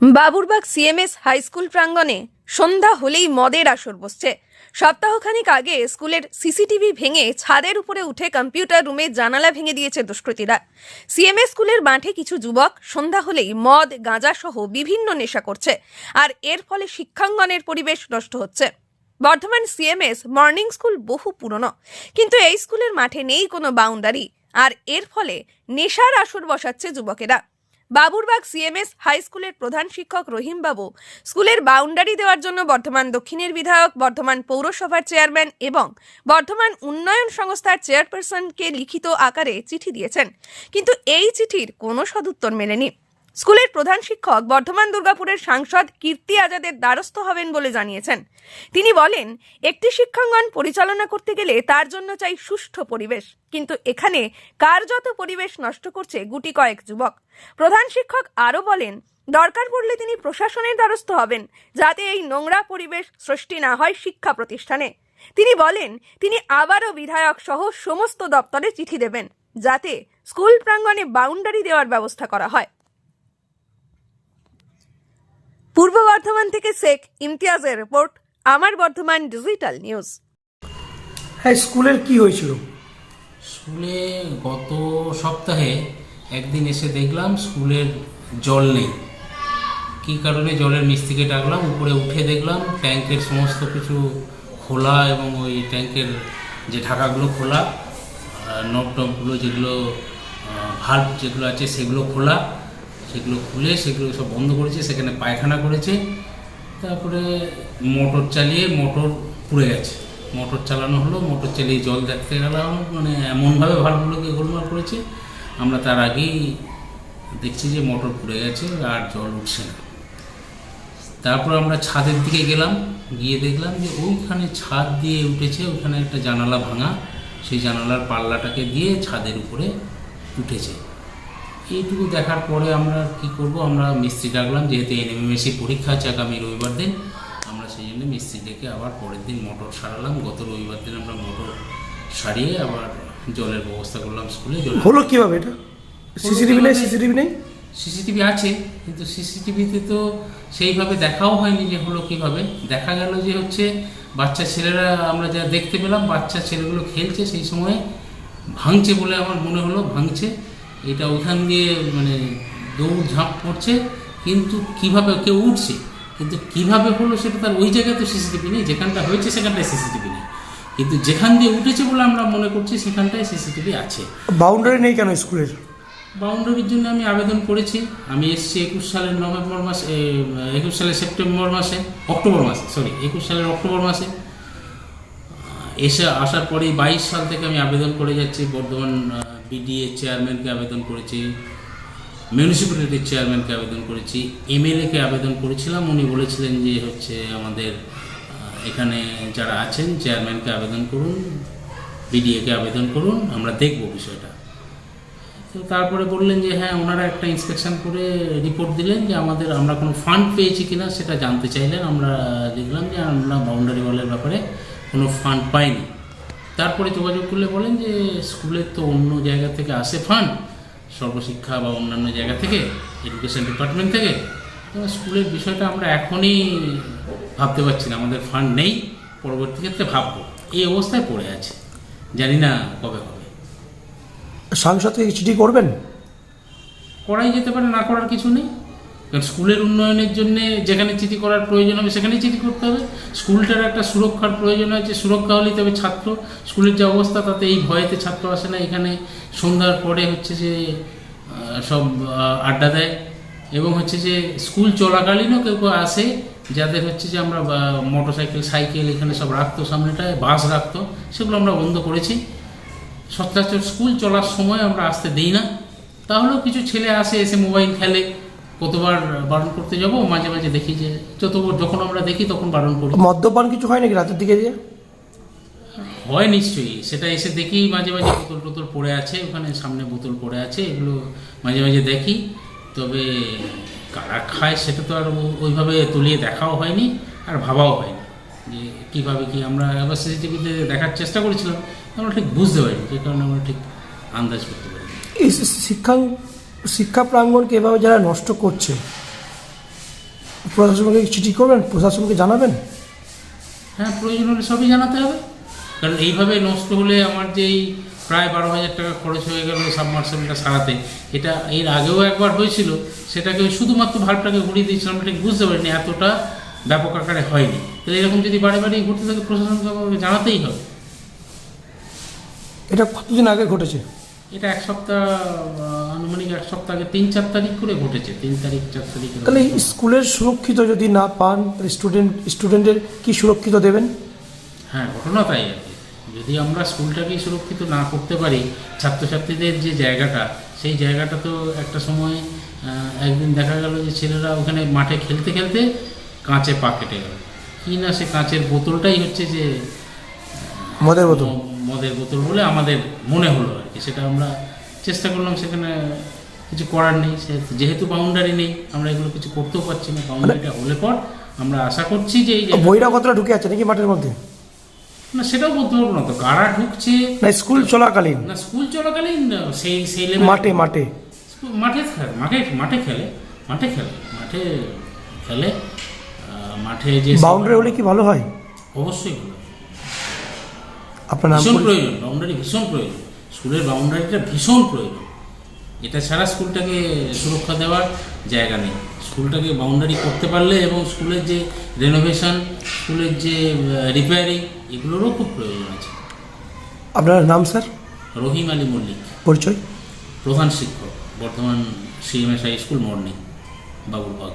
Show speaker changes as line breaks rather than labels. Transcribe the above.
Baburbag CMS high school প্রাঙ্গণে সন্ধ্যা হলেই মদের আসর বসছে। সপ্তাহখানিক আগে স্কুলের সিসিটিভি ভেঙে ছাদের উপরে উঠে কম্পিউটার রুমে জানালা ভেঙে দিয়েছে দুষ্কৃতীরা। সিএমএস স্কুলের মাঠে কিছু যুবক সন্ধ্যা হলেই মদ গাঁজা সহ বিভিন্ন নেশা করছে আর এর ফলে শিক্ষাঙ্গনের পরিবেশ নষ্ট হচ্ছে। বর্ধমান সিএমএস মর্নিং স্কুল বহু পুরনো, কিন্তু এই স্কুলের মাঠে নেই কোনো বাউন্ডারি আর এর ফলে নেশার আসর বসাচ্ছে যুবকেরা। বাবুরবাগ সিএমএস হাই স্কুলের প্রধান শিক্ষক রহিম বাবু স্কুলের বাউন্ডারি দেওয়ার জন্য বর্ধমান দক্ষিণের বিধায়ক, বর্ধমান পৌরসভার চেয়ারম্যান এবং বর্ধমান উন্নয়ন সংস্থার চেয়ারপারসনকে লিখিত আকারে চিঠি দিয়েছেন। কিন্তু এই চিঠির কোনো সদুত্তর মেলেনি। স্কুলের প্রধান শিক্ষক বর্ধমান দুর্গাপুরের সাংসদ কীর্তি আজাদের দ্বারস্থ হবেন বলে জানিয়েছেন। তিনি বলেন, একটি শিক্ষাঙ্গন পরিচালনা করতে গেলে তার জন্য চাই সুষ্ঠু পরিবেশ। কিন্তু এখানে কার্যত পরিবেশ নষ্ট করছে গুটি কয়েক যুবক। প্রধান শিক্ষক আরও বলেন, দরকার পড়লে তিনি প্রশাসনের দ্বারস্থ হবেন, যাতে এই নোংরা পরিবেশ সৃষ্টি না হয় শিক্ষা প্রতিষ্ঠানে। তিনি বলেন, তিনি আবারও বিধায়ক সহ সমস্ত দপ্তরে চিঠি দেবেন, যাতে স্কুল প্রাঙ্গণে বাউন্ডারি দেওয়ার ব্যবস্থা করা হয়। পূর্ব বর্ধমান থেকে শেখ ইমতিয়াজের রিপোর্ট আমার বর্ধমান ডিজিটাল নিউজ।
হ্যাঁ স্কুলের কি হয়েছিল?
স্কুলে গত সপ্তাহে একদিন এসে দেখলাম স্কুলের জল নেই। কী কারণে জলের মিস্ত্রিকে ডাকলাম উপরে উঠে দেখলাম ট্যাঙ্কের সমস্ত কিছু খোলা এবং ওই ট্যাঙ্কের যে ঢাকাগুলো খোলা নব টবগুলো যেগুলো ভাল্ব যেগুলো আছে সেগুলো খোলা। সেগুলো খুলে সেগুলো সব বন্ধ করেছে, সেখানে পায়খানা করেছে। তারপরে মোটর চালিয়ে মোটর পুড়ে গেছে। মোটর চালানো হলো, মোটর চালিয়ে জল দেখতে গেলাম মানে এমনভাবে ভালগুলোকে গোলমাল করেছে। আমরা তার আগেই দেখছি যে মোটর পুড়ে গেছে আর জল উঠছে না। তারপর আমরা ছাদের দিকে গেলাম, গিয়ে দেখলাম যে ওইখানে ছাদ দিয়ে উঠেছে, ওইখানে একটা জানালা ভাঙা। সেই জানালার পাল্লাটাকে দিয়ে ছাদের উপরে উঠেছে। এইটুকু দেখার পরে আমরা কি করব? আমরা মিস্ত্রি ডাকলাম যেহেতু এনএমএসসি পরীক্ষা আছে আগামী রবিবার দিন আমরা সেই জন্য মিস্ত্রি ডেকে আবার পরের দিন মোটর সারালাম। গত রবিবার দিন আমরা মোটর সারিয়ে আবার জলের ব্যবস্থা করলাম স্কুলে। জল
হলো কীভাবে এটা? সিসিটিভি নেই সিসিটিভি নেই?
সিসিটিভি আছে কিন্তু সিসিটিভিতে তো সেইভাবে দেখাও হয়নি যে হলো কীভাবে। দেখা গেল যে হচ্ছে বাচ্চা ছেলেরা আমরা যা দেখতে পেলাম বাচ্চা ছেলেগুলো খেলছে সেই সময় ভাঙছে বলে আমার মনে হলো ভাঙছে। এটা ওখান দিয়ে মানে দৌড় ঝাঁপ পড়ছে কিন্তু কীভাবে কেউ উঠছে কিন্তু কীভাবে হলো সেটা তার ওই জায়গায় তো সিসিটিভি নেই যেখানটা হয়েছে সেখানটায় সিসিটিভি নেই। কিন্তু যেখান দিয়ে উঠেছে বলে আমরা মনে করছি সেখানটায় সিসিটিভি আছে।
বাউন্ডারি নেই কেন স্কুলের?
বাউন্ডারির জন্য আমি আবেদন করেছি। আমি এসেছি একুশ সালের নভেম্বর মাসে একুশ সালের সেপ্টেম্বর মাসে অক্টোবর মাসে সরি একুশ সালের অক্টোবর মাসে। এসে আসার পরেই বাইশ সাল থেকে আমি আবেদন করে যাচ্ছি বর্ধমান বিডিএ চেয়ারম্যানকে আবেদন করেছি মিউনিসিপ্যালিটির চেয়ারম্যানকে আবেদন করেছি এমএলএকে আবেদন করেছিলাম। উনি বলেছিলেন যে হচ্ছে আমাদের এখানে যারা আছেন চেয়ারম্যানকে আবেদন করুন বিডিএকে আবেদন করুন, আমরা দেখব বিষয়টা। তো তারপরে বললেন যে হ্যাঁ ওনারা একটা ইন্সপেকশন করে রিপোর্ট দিলেন যে আমাদের, আমরা কোনো ফান্ড পেয়েছি কিনা সেটা জানতে চাইলেন। আমরা লিখলাম যে আমরা বাউন্ডারি ওয়ালের ব্যাপারে কোনো ফান্ড পাইনি। তারপরে যোগাযোগ করলে বলেন যে স্কুলের তো অন্য জায়গা থেকে আসে ফান্ড সর্বশিক্ষা বা অন্যান্য জায়গা থেকে এডুকেশন ডিপার্টমেন্ট থেকে তো স্কুলের বিষয়টা আমরা এখনই ভাবতে পারছি না আমাদের ফান্ড নেই পরবর্তী ক্ষেত্রে ভাববো। এই অবস্থায় পড়ে আছে জানি না কবে হবে।
সাংসদকে চিঠি করবেন?
করাই যেতে পারে না করার কিছু নেই। কারণ স্কুলের উন্নয়নের জন্য যেখানে চিঠি করার প্রয়োজন হবে, সেখানেই চিঠি করতে হবে। স্কুলটার একটা সুরক্ষার প্রয়োজন আছে সুরক্ষা হলেই তবে ছাত্র। স্কুলের যে অবস্থা, তাতে এই ভয়েতে ছাত্র আসে না। এখানে সন্ধ্যার পরে হচ্ছে যে সব আড্ডা দেয়। এবং হচ্ছে যে, স্কুল চলাকালীনও কেউ কেউ আসে, যাদের হচ্ছে যে আমরা মোটর সাইকেল সাইকেল এখানে সব রাখতো সামনেটায় বাস রাখতো, সেগুলো আমরা বন্ধ করেছি। সচরাচর স্কুল চলার সময় আমরা আসতে দিই না। তাহলেও কিছু ছেলে আসে, এসে মোবাইল খেলে। কতবার বারণ করতে যাব? মাঝে মাঝে দেখি যে যতবার যখন আমরা দেখি তখন বারণ করি।
মদ্যপান কিছু হয় নাকি রাতের দিকে দিয়ে
হয় নিশ্চয়ই। সেটা এসে দেখি মাঝে মাঝে বোতল টোতল পড়ে আছে ওখানে সামনে বোতল পড়ে আছে এগুলো মাঝে মাঝে দেখি। তবে কারা খায় সেটা তো আর ওইভাবে তুলিয়ে দেখাও হয়নি আর ভাবাও হয়নি যে কীভাবে কি আমরা আবার সিসিটিভিতে দেখার চেষ্টা করেছিলাম আমরা ঠিক বুঝতে পারিনি যে কারণে আমরা ঠিক আন্দাজ করতে
শি- শিক্ষা শিক্ষা প্রাঙ্গণকে এভাবে যারা নষ্ট করছে প্রশাসনকে চিঠি করবেন? প্রশাসনকে জানাবেন?
হ্যাঁ প্রয়োজন হলে সবই জানাতে হবে। কারণ এইভাবে নষ্ট হলে আমার যেই প্রায় বারো হাজার টাকা খরচ হয়ে গেল সাবমার্সেলটা সারাতে এটা এর আগেও একবার হয়েছিল। সেটাকে শুধুমাত্র ভালটাকে ঘুরিয়ে দিয়েছিলাম ঠিক বুঝতে পারিনি এতটা ব্যাপক আকারে হয়নি। তাহলে এরকম যদি বারে বারে ঘুরতে থাকে প্রশাসনকে জানাতেই হবে।
এটা কতদিন আগে ঘটেছে?
এটা এক সপ্তাহ আনুমানিক এক সপ্তাহ আগে তিন চার তারিখ করে ঘটেছে। তিন তারিখ চার তারিখ
তাহলে স্কুলের সুরক্ষিত যদি না পান স্টুডেন্ট স্টুডেন্টের কি সুরক্ষিত দেবেন?
হ্যাঁ ঘটনা তাই আর কি। যদি আমরা স্কুলটাকেই সুরক্ষিত না করতে পারি ছাত্রছাত্রীদের যে জায়গাটা সেই জায়গাটা তো একটা সময় একদিন দেখা গেল যে ছেলেরা ওখানে মাঠে খেলতে খেলতে কাঁচে পা কেটে গেল। কি না সে কাঁচের বোতলটাই হচ্ছে যে
মদের
ম- মদের বোতল বলে আমাদের মনে হলো আর কি। সেটা আমরা চেষ্টা করলাম সেখানে কিছু করার নেই। যেহেতু বাউন্ডারি নেই আমরা এগুলো কিছু করতেও পারছি না। বাউন্ডারিটা হলে পর আমরা আশা করছি যে এই যে
বইরা কতটা ঢুকে আছে নাকি মাঠের মধ্যে?
না সেটাও বলতে পারব না তো। কারা ঢুকছে?
না স্কুল চলাকালীন।
না স্কুল চলাকালীন সেই সেই
মাঠে মাঠে।
মাঠে খেলে মাঠে মাঠে খেলে মাঠে খেলে মাঠে খেলে মাঠে যে
বাউন্ডারি হলে কি ভালো হয়?
অবশ্যই ভালো
আপনার নাম
ভীষণ প্রয়োজন বাউন্ডারি ভীষণ প্রয়োজন। স্কুলের বাউন্ডারিটা ভীষণ প্রয়োজন। এটা ছাড়া স্কুলটাকে সুরক্ষা দেওয়ার জায়গা নেই। স্কুলটাকে বাউন্ডারি করতে পারলে এবং স্কুলের যে রেনোভেশন স্কুলের যে রিপেয়ারিং এগুলোরও খুব প্রয়োজন আছে।
আপনার নাম স্যার?
রহিম আলী মল্লিক।
পরিচয়?
প্রধান শিক্ষক Bardhaman CMS high school morning Baburbag.